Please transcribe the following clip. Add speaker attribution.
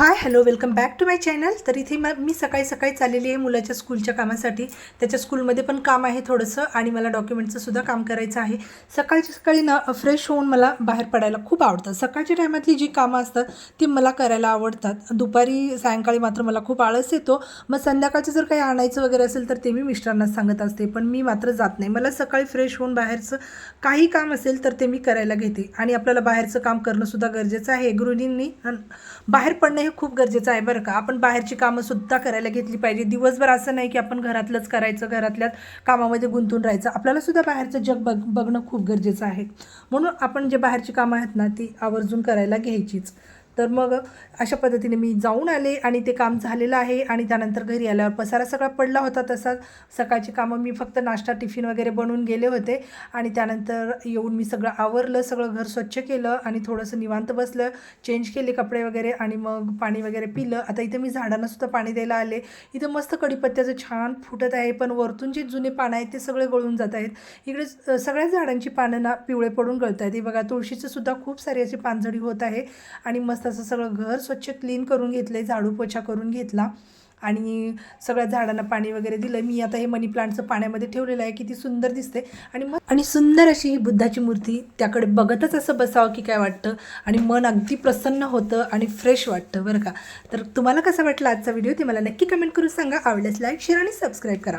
Speaker 1: Hi hello welcome back to my channel. तर इथे म मी सकाळी सकाळी चाललेली आहे मुलाच्या स्कूलच्या कामासाठी. त्याच्या स्कूलमध्ये पण काम आहे थोडंसं आणि मला डॉक्युमेंटचं सुद्धा काम करायचं आहे. सकाळची सकाळी ना फ्रेश होऊन मला बाहेर पडायला खूप आवडतं. सकाळच्या टायमातली जी कामं असतात ती मला करायला आवडतात. दुपारी सायंकाळी मात्र मला खूप आळस येतो. मग संध्याकाळचं जर काही आणायचं वगैरे असेल तर ते मी मिस्टरांना सांगत असते. पण मी मात्र जात नाही. मला सकाळी फ्रेश होऊन बाहेरचं काही काम असेल तर ते मी करायला घेते. आणि आपल्याला बाहेरचं काम करणंसुद्धा गरजेचं आहे. गृहिणींनी बाहेर पडणं हे खूप गरजेचं आहे बरं का. आपण बाहेरची कामं सुद्धा करायला घेतली पाहिजे. दिवसभर असं नाही की आपण घरातलंच करायचं घरातल्याच कामामध्ये गुंतून राहायचं. आपल्याला सुद्धा बाहेरचं जग बघ बघणं खूप गरजेचं आहे. म्हणून आपण जे बाहेरची कामं आहेत ना ती आवर्जून करायला घ्यायचीच. तर मग अशा पद्धतीने मी जाऊन आले आणि ते काम झालेलं आहे आणि त्यानंतर घरी आल्यावर पसारा सगळा पडला होता तसाच सकाळची कामं मी फक्त नाश्ता टिफिन वगैरे बनवून गेले होते आणि त्यानंतर येऊन मी सगळं आवरलं सगळं घर स्वच्छ केलं आणि थोडंसं निवांत बसलं. चेंज केले कपडे वगैरे आणि मग पाणी वगैरे पिलं. आता इथं मी झाडांना सुद्धा पाणी द्यायला आले. इथं मस्त कडीपत्त्याचं छान फुटत आहे पण वरतून जे जुने पानं आहेत ते सगळे गळून जात आहेत. इकडे सगळ्याच सगळ्या झाडांची पानं ना पिवळे पडून गळत आहेत हे बघा तुळशीचं सुद्धा खूप सारी अशी पानझडी होत आहे आणि मस्त असं सगळं घर स्वच्छ क्लीन करून घेतलं झाडू पोछा करून घेतला. आणि सगळ्या झाडांना पाणी वगैरे दिलं मी आता हे मनी प्लांटचं पाण्यामध्ये ठेवलेलं आहे. किती सुंदर दिसते आणि मग आणि सुंदर अशी ही बुद्धाची मूर्ती त्याकडे बघतच असं बसावं की काय वाटतं. आणि मन अगदी प्रसन्न होतं आणि फ्रेश वाटतं बरं का. तर तुम्हाला कसा वाटला आजचा व्हिडिओ ते मला नक्की कमेंट करून सांगा. आवडल्यास लाईक शेअर आणि सबस्क्राईब करा.